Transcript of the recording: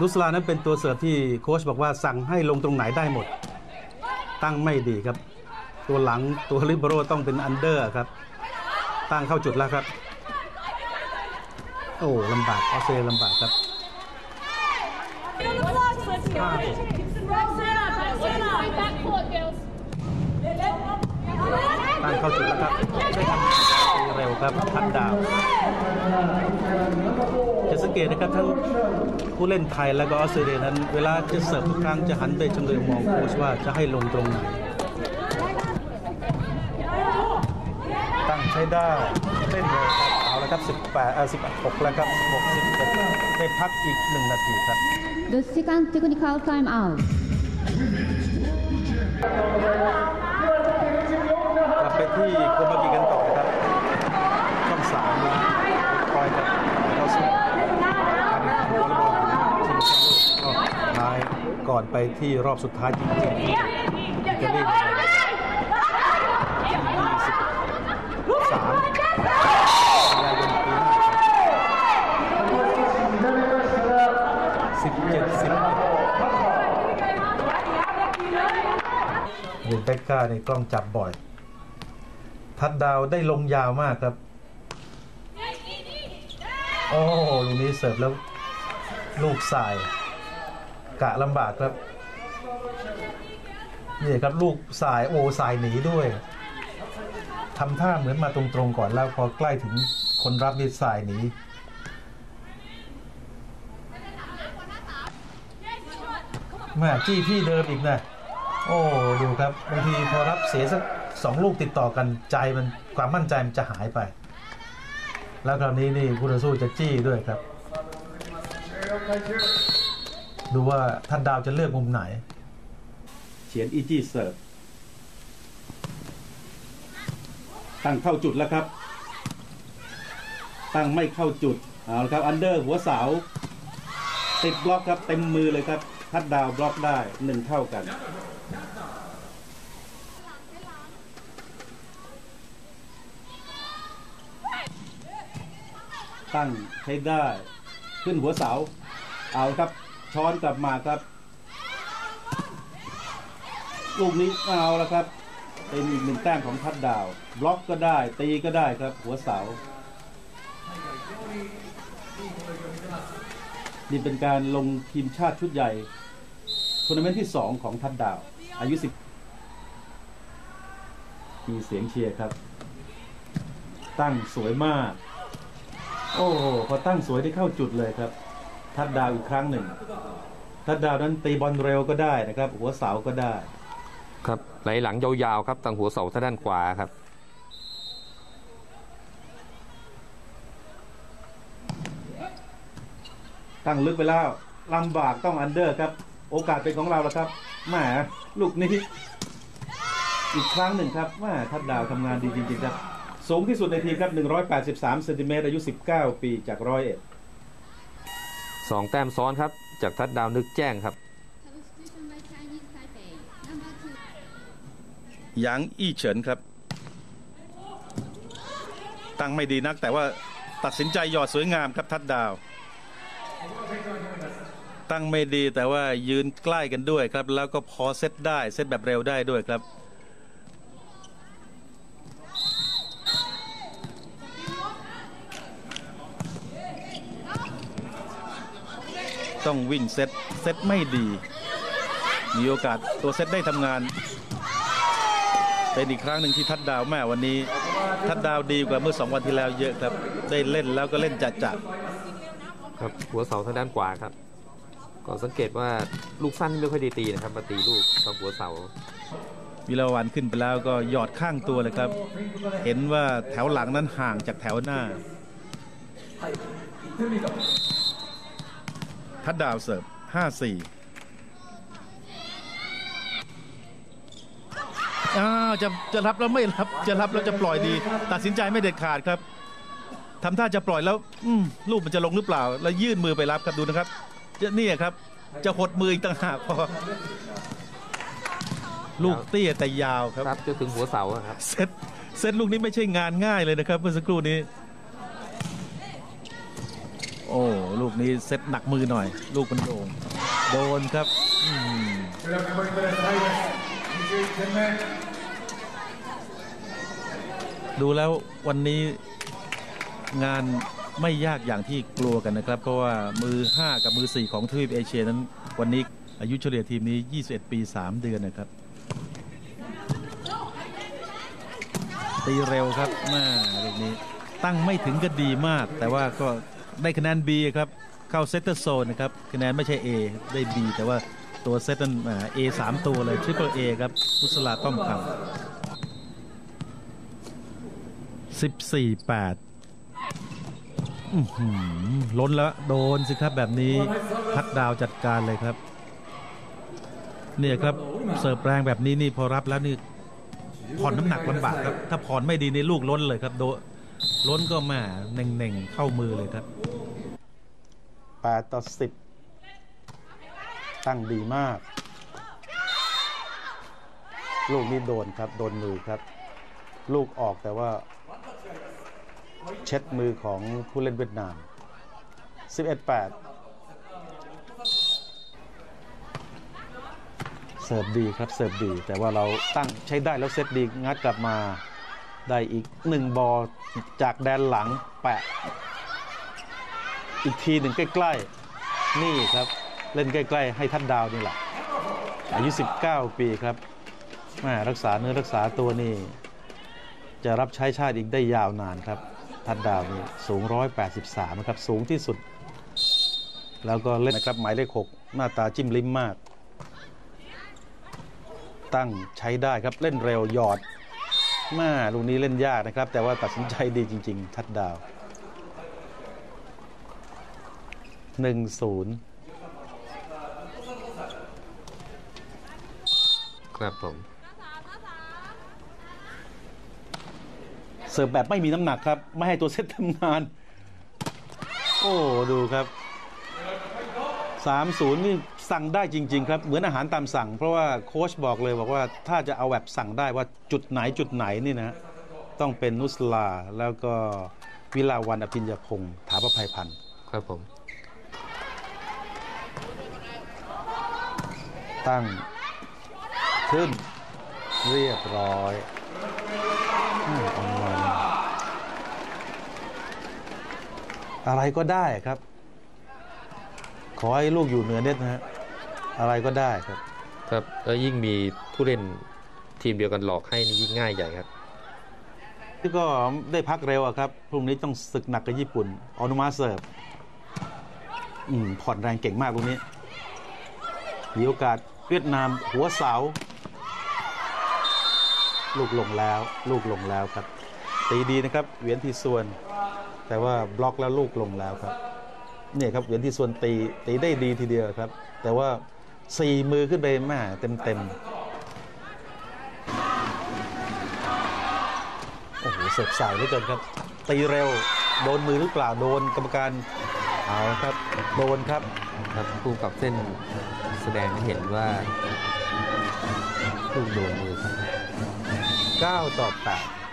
นุสลานั้นเป็นตัวเสิร์ฟที่โค้ชบอกว่าสั่งให้ลงตรงไหนได้หมด ตั้งไม่ดีครับ ตัวหลังตัวลิเบโรต้องเป็นอันเดอร์ครับ ตั้งเข้าจุดแล้วครับ โอ้ลำบากออสเตรเลียลำบากครับตั้งเข้าจุดแล้วครับ เร็วครับทัดดาว จะสังเกตนะครับทั้งผู้เล่นไทยและก็ออสเตรเลียนั้น เวลาจะเสิร์ฟทุกครั้งจะหันไปชำเลืองมองโค้ชว่าจะให้ลงตรงไหน ตั้งใช้ได้เล่นเร็วครับเอาละครับ 18เอ่อ16 แล้วครับ16 17ได้พักอีก 1 นาทีครับ The second technical time out อนไปที่รอบสุดท้ายจริงๆอิตาลีในวันที่23กันยายนปีหน้าสิบเจ็ดสิบเรเบคก้าในกล้องจับบ่อย ทัดดาวได้ลงยาวมากครับ โอ้ลูกนี้เสิร์ฟแล้วลูกสาย กะลำบากครับนี่ครับลูกสายโอ้สายหนีด้วยทำท่าเหมือนมาตรงๆก่อนแล้วพอใกล้ถึงคนรับนี่สายหนีแม่จี้ที่เดิมอีกนะ โอ้ดูครับบางทีพอรับเสียสักสองลูกติดต่อกันใจมันความมั่นใจมันจะหายไป แล้วคราวนี้นี่คู่ต่อสู้จะจี้ด้วยครับ ดูว่าท่านดาวจะเลือกมุมไหน เฉียนอีจี้เสิร์ฟตั้งเข้าจุดแล้วครับ ตั้งไม่เข้าจุดเอาละครับอันเดอร์หัวเสาติดบล็อกครับเต็มมือเลยครับทัดดาวบล็อกได้หนึ่งเท่ากัน ตั้งใช้ได้ ขึ้นหัวเสาเอาครับ ช้อนกลับมาครับ ลูกนี้เอาแล้วครับ เป็นอีกหนึ่งแต้มของทัดดาว บล็อกก็ได้ ตีก็ได้ครับ หัวเสา นี่เป็นการลงทีมชาติชุดใหญ่ทัวร์นาเมนต์ที่ 2 ของทัดดาว อายุ 10 มีเสียงเชียร์ครับ ตั้งสวยมาก โอ้โห พอตั้งสวยได้เข้าจุดเลยครับ ทัดดาวอีกครั้งหนึ่ง ทัดดาวนั้นตีบอลเร็วก็ได้นะครับ หัวเสาก็ได้ ครับไหลหลังยาวๆครับทางหัวเสาทางด้านขวาครับตั้งลึกไปแล้วลำบากต้องอันเดอร์ครับ โอกาสเป็นของเราแล้วครับแหมลูกนี้อีกครั้งหนึ่งครับแหมทัดดาวทำงานดีจริงๆครับ สูงที่สุดในทีมครับ 183เซนติเมตรอายุ 19 ปีจากร้อยเอ็ด สองแต้มซ้อนครับ จากทัดดาวนึกแจ้งครับหยางอี้เฉินครับ ตั้งไม่ดีนักแต่ว่าตัดสินใจหยอดสวยงามครับทัดดาว ตั้งไม่ดีแต่ว่ายืนใกล้กันด้วยครับ แล้วก็พอเซตได้เซตแบบเร็วได้ด้วยครับ ต้องวิ่งเซตเซตไม่ดี มีโอกาสตัวเซตได้ทำงาน เป็นอีกครั้งหนึ่งที่ทัดดาวแม่วันนี้ทัดดาวดีกว่าเมื่อสองวันที่แล้วเยอะครับ ได้เล่นแล้วก็เล่นจัดจัดครับหัวเสาทางด้านขวาครับก็สังเกตว่าลูกสั้นไม่ค่อยได้ตีนะครับมาตีลูกทางหัวเสาวิลาวันขึ้นไปแล้วก็หยอดข้างตัวเลยครับ เห็นว่าแถวหลังนั้นห่างจากแถวหน้า ทัดดาวเสิร์ฟห้าสี่อ้าวจะจะรับแล้วไม่รับจะรับแล้วจะปล่อยดี ตัดสินใจไม่เด็ดขาดครับทำท่าจะปล่อยแล้วอืมลูกมันจะลงหรือเปล่า แล้วยื่นมือไปรับครับดูนะครับจะเนี่ยครับ จะหดมืออีกต่างหากพอลูกเตี้ยแต่ยาวครับครับจนถึงหัวเสาอะครับเซตเซตลูกนี้ไม่ใช่งานง่ายเลยนะครับ เมื่อสักครู่นี้ โอ้ ลูกนี้เซตหนักมือหน่อย ลูกมันโด่งโดนครับดูแล้ววันนี้งานไม่ยากอย่างที่กลัวกันนะครับ เพราะว่ามือ 5 กับมือ 4 ของทวีปเอเชียนั้น วันนี้อายุเฉลี่ยทีมนี้ 21 ปี 3 เดือนนะครับ ตีเร็วครับมาลูกนี้ตั้งไม่ถึงก็ดีมาก แต่ว่าก็ ได้คะแนน B ครับเข้าเซตเตอร์โซนนะครับคะแนนไม่ใช่ A ได้ B แต่ว่าตัวเซตนั้นอ่า A สามตัวเลย Triple A ครับพุสลาต้อมคำสิบสี่แปดล้นแล้วโดนสิครับแบบนี้ทักดาวจัดการเลยครับ เนี่ยครับเสิร์ฟแรงแบบนี้นี่พอรับแล้วนี่ผ่อนน้ำหนักลำบากครับ ถ้าผ่อนไม่ดีในลูกล้นเลยครับโด ล้นก็มาเน่งๆเข้ามือเลยครับ8ต่อ10 ตั้งดีมาก ลูกนี้โดนครับ โดนมือครับ ลูกออกแต่ว่า เช็ดมือของผู้เล่นเวียดนาม 11 8 เสิร์ฟดีครับ เสิร์ฟดี แต่ว่าเราตั้งใช้ได้แล้วเซตดี งัดกลับมา ได้อีกหนึ่งบอลจากแดนหลังแปะ อีกทีหนึ่งใกล้ๆ นี่ครับเล่นใกล้ๆ ให้ทัดดาวนี่แหละอายุ 19 ปีครับแม่รักษาเนื้อรักษาตัวนี่ จะรับใช้ชาติอีกได้ยาวนานครับ ทัดดาวนี่สูง 183 นะครับ สูงที่สุด แล้วก็เล่นนะครับหมายเลข 6 หน้าตาจิ้มลิ้มมาก ตั้งใช้ได้ครับเล่นเร็วหยอด มาลูกนี้เล่นยากนะครับ แต่ว่าตัดสินใจดีจริง ๆ ทัดดาวหนึ่งศูนย์ครับผมเสิร์ฟแบบไม่มีน้ำหนักครับ ไม่ให้ตัวเซตทำงาน โอ้ ดูครับสามศูนย์นี่ สั่งได้จริง ๆ ครับ เหมือนอาหารตามสั่ง เพราะว่าโค้ชบอกเลยบอกว่าถ้าจะเอาแบบสั่งได้ว่าจุดไหนจุดไหนนี่นะต้องเป็นนุสลาแล้วก็วิลาวันอภิญญาพงศ์ถาประภัยพันธ์ครับผม ตั้ง ขึ้น เรียบร้อยอืมออนไลน์อะไรก็ได้ครับ ขอให้ลูกอยู่เหนือเน็ตนะฮะ อะไรก็ได้ครับ ครับแล้วยิ่งมีผู้เล่นทีมเดียวกันหลอกให้นี่ยิ่งง่ายใหญ่ครับที่ก็ได้พักเร็วอะครับพรุ่งนี้ต้องศึกหนักกับญี่ปุ่นออนุมาเสิร์ฟอืมผ่อนแรงเก่งมากตรงนี้มีโอกาสเวียดนามหัวเสา ลูกลงแล้ว ลูกลงแล้วครับ ตีดีนะครับเหวียนทีส่วน แต่ว่าบล็อกแล้วลูกลงแล้วครับเนี่ยครับเหวียนทีส่วนตีตีได้ดีทีเดียวครับ แต่ว่า สี่มือขึ้นไปแม่เต็มเต็มๆโอ้โหเสิร์ฟสายเหลือเกินครับ ตีเร็ว โดนมือหรือเปล่าโดนกรรมการเอาครับโดนครับครับผู้กับเส้นแสดงให้เห็นว่าลูกโดนมือครับ9ต่อ8